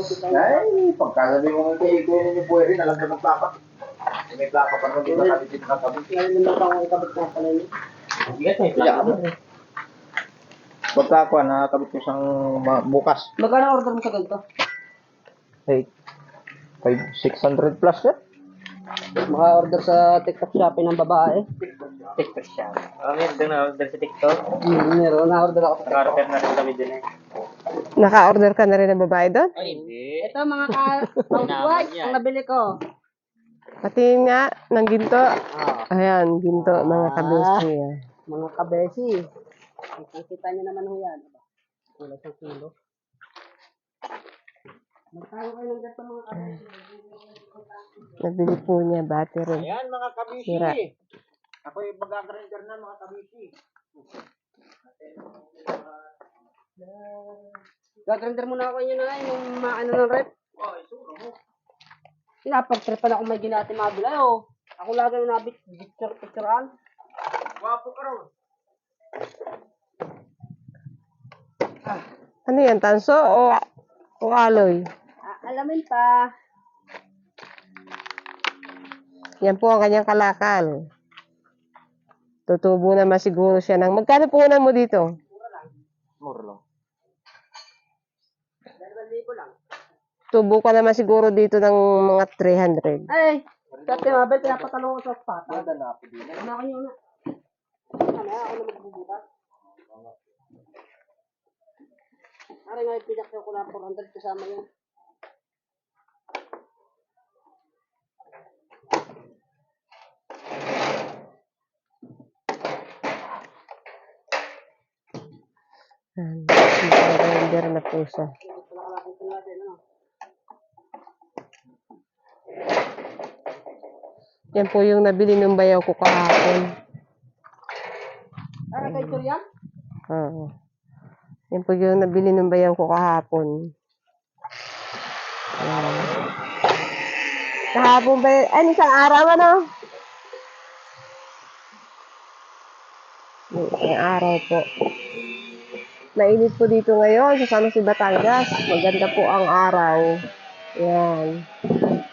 kita. Ay, pagkagabi mo ng kay Kuya ninyo po rin, alam na ng plaka. May plaka pa naman dito nakabit dito nakabit. Ngayon naman ako ang kabit na pala niya. Bigat may Kaya mo. Pagka ako, nakakabit ko siyang ma- bukas. Magkano order mo sa ganito? Hey, 5, 600 plus yan. Maka-order sa TikTok Shopee ng babae. TikTok siya. Oh, meron din na order sa TikTok. Hmm, meron. Na-order ako sa TikTok. Naka-order na rin kami din eh. Naka-order ka na rin ng babae doon? Ay, hindi. Ito mga ka- housewife ang nabili ko. Pati nga, ng ginto. Ah, Ayan, ginto, mga kabisi. ah. mga kabesi. Ang kita niyo naman ho yan. Aba, Kulang sa kilo. Magkano kayo ng ganito mga kabesi? Nabili po niya battery. Ayan mga kabisi. Sira. Ako yung mag-grinder na mga kabisi. Gagrinder muna ako inyo na yung maano ng rep. Oh, isuro mo. Pinapag-tripan ako may ginati mga bilay oh. Ako lagi yung nabit, picture picturean. Wapo ka raw. Ano yan, tanso o, o aloy? Ah, alamin pa. Yan po ang kanyang kalakal. Tutubo naman siguro siya ng... Magkano puhunan mo dito? Tubo ka naman siguro dito ng mga 300. Ay, dati mabel, pinapatalong ko sa spot. Mada na ako din. Ano ako yun na. Ano, ako na magbubutas. Ari nga, pinakyo ko na 400 kasama yun. Yan, yung grinder na puso. Wala ka nakita natin, ano. Yan po yung nabili ng bayaw ko kahapon. Ay, kay Turian? Oo. Yan po yung nabili ng bayaw ko kahapon. Yan. Kahapon ba? Ay, isang araw ano? Isang araw po. Mainit po dito ngayon sa San Jose, Batangas. Maganda po ang araw. Yan.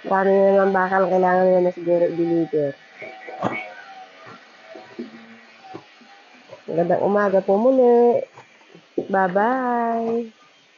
Marami na naman bakal kailangan nila na siguro i-deliver. Magandang umaga po muli. Bye-bye.